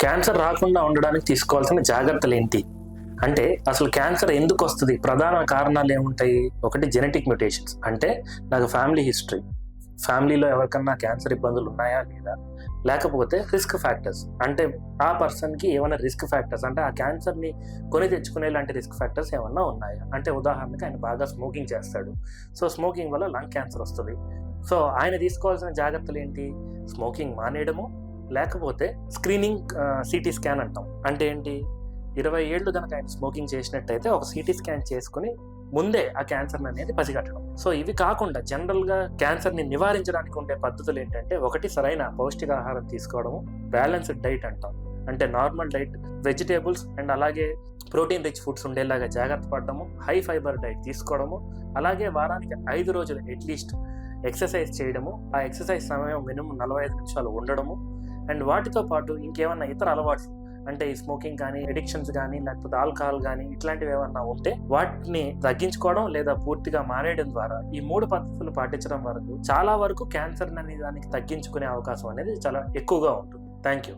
Cancer రాకుండా ఉండడానికి తీసుకోవాల్సిన జాగ్రత్తలు ఏంటి? అంటే అసలు క్యాన్సర్ ఎందుకు వస్తుంది? ప్రధాన కారణాలు ఏముంటాయి? ఒకటి జెనెటిక్ మ్యూటేషన్స్ అంటే నాకు ఫ్యామిలీ హిస్టరీ ఫ్యామిలీలో ఎవరికన్నా క్యాన్సర్ ఇబ్బందులు ఉన్నాయా లేదా? లేకపోతే రిస్క్ ఫ్యాక్టర్స్ అంటే ఆ పర్సన్కి ఏమైనా రిస్క్ ఫ్యాక్టర్స్ అంటే ఆ క్యాన్సర్ని కొని తెచ్చుకునే లాంటి రిస్క్ ఫ్యాక్టర్స్ ఏమన్నా ఉన్నాయా? అంటే ఉదాహరణకి ఆయన బాగా స్మోకింగ్ చేస్తాడు. సో స్మోకింగ్ వల్ల లంగ్ క్యాన్సర్ వస్తుంది. సో ఆయన తీసుకోవాల్సిన జాగ్రత్తలు ఏంటి? స్మోకింగ్ మానేయడము లేకపోతే స్క్రీనింగ్ సిటీ స్కాన్ అంటాం. అంటే ఏంటి? ఇరవై ఏళ్ళు కనుక ఆయన స్మోకింగ్ చేసినట్టయితే ఒక సిటీ స్కాన్ చేసుకుని ముందే ఆ క్యాన్సర్ అనేది పసిగట్టడం. సో ఇవి కాకుండా జనరల్గా క్యాన్సర్ని నివారించడానికి ఉండే పద్ధతులు ఏంటంటే ఒకటి సరైన పౌష్టికాహారం తీసుకోవడము బ్యాలెన్స్డ్ డైట్ అంటాం. అంటే నార్మల్ డైట్ వెజిటేబుల్స్ అండ్ అలాగే ప్రోటీన్ రిచ్ ఫుడ్స్ ఉండేలాగా జాగ్రత్త పడడము హై ఫైబర్ డైట్ తీసుకోవడము అలాగే వారానికి ఐదు రోజులు అట్లీస్ట్ ఎక్సర్సైజ్ చేయడము ఆ ఎక్సర్సైజ్ సమయం మినిమం నలభై ఐదు నిమిషాలు ఉండడము అండ్ వాటితో పాటు ఇంకేమన్నా ఇతర అలవాట్లు అంటే ఈ స్మోకింగ్ కానీ ఎడిక్షన్స్ కానీ లేకపోతే ఆల్కహాల్ కానీ ఇట్లాంటివి ఏమన్నా ఉంటే వాటిని తగ్గించుకోవడం లేదా పూర్తిగా మానేయడం ద్వారా ఈ మూడు పద్ధతులు పాటించడం వరకు చాలా వరకు క్యాన్సర్ అనే దానికి తగ్గించుకునే అవకాశం అనేది చాలా ఎక్కువగా ఉంటుంది. Thank you